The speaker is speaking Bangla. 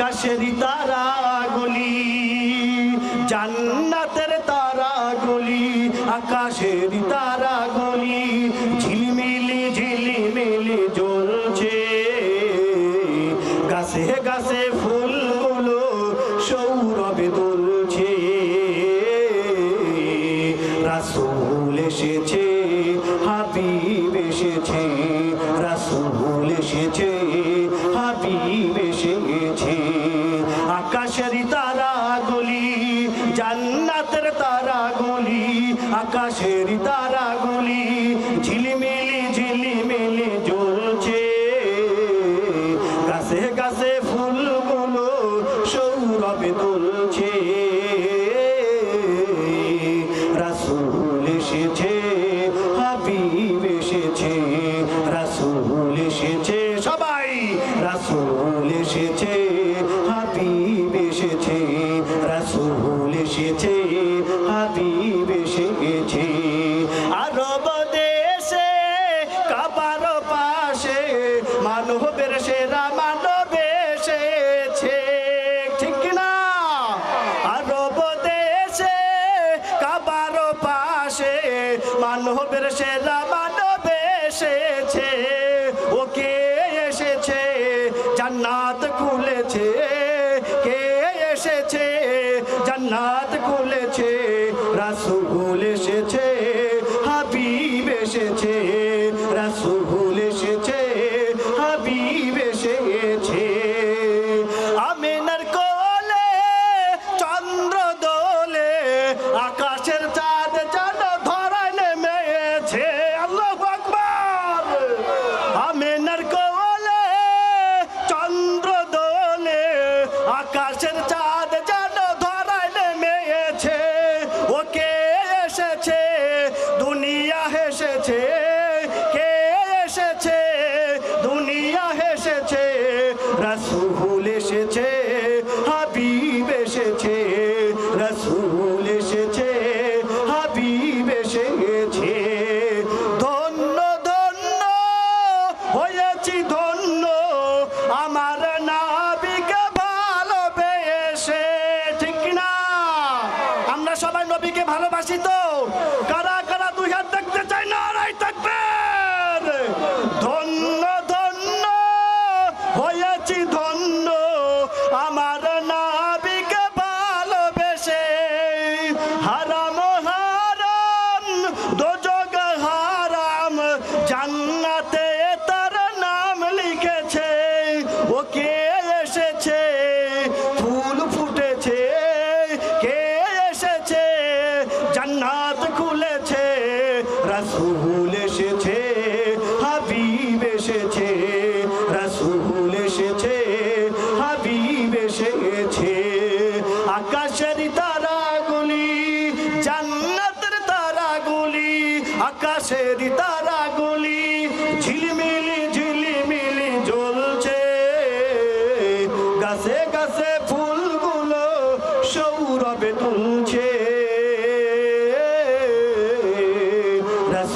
আকাশের তারা গলি, জান্নাতের তারা গলি আকাশের তারা গলি, ঝিলমিলি ঝিলিমিলি জ্বলছে। গাছে গাছে ফুলগুলো সৌরভে তুলছে। রাসুল এসেছে, হাবিব এসেছে, রাসুল এসেছে, হাবিব এসেছে। আকাশের তারা গলি ঝিলিমিলি ঝিলিমিলি জ্বলছে। গাছে গাছে ফুলগুলো সৌরভে তুলছে। রাসুল এসেছে, হাবিব এসেছে এসেছে, সবাই এসেছে এসেছে মানবের সেরা মানব এসেছে। ঠিক না আরব দেশে কাবার পাশে মানবের সেরা মানব এসেছে। ওকে এসেছে? জান্নাত খুলেছে। কে এসেছে? জান্নাত খুলেছে। রাসুল এসেছে। এসেছে, রসুল এসেছে, হাবিব এসেছে। ধন্য ধন্য, হয়েছি ধন্য, আমার নাবিকে ভালোবেসে। ঠিক না আমরা সবাই নবীকে ভালোবাসি তো? কারা রাসুল এসেছে, হাবিব এসেছে, রাসুল এসেছে, হাবিব এসেছে। আকাশের তারাগুলি, জান্নাতের তারাগুলি, আকাশের তারাগুলি ঝিলমিলি ঝিলিমিলি জ্বলছে। গাছে গাছে ফুলগুলো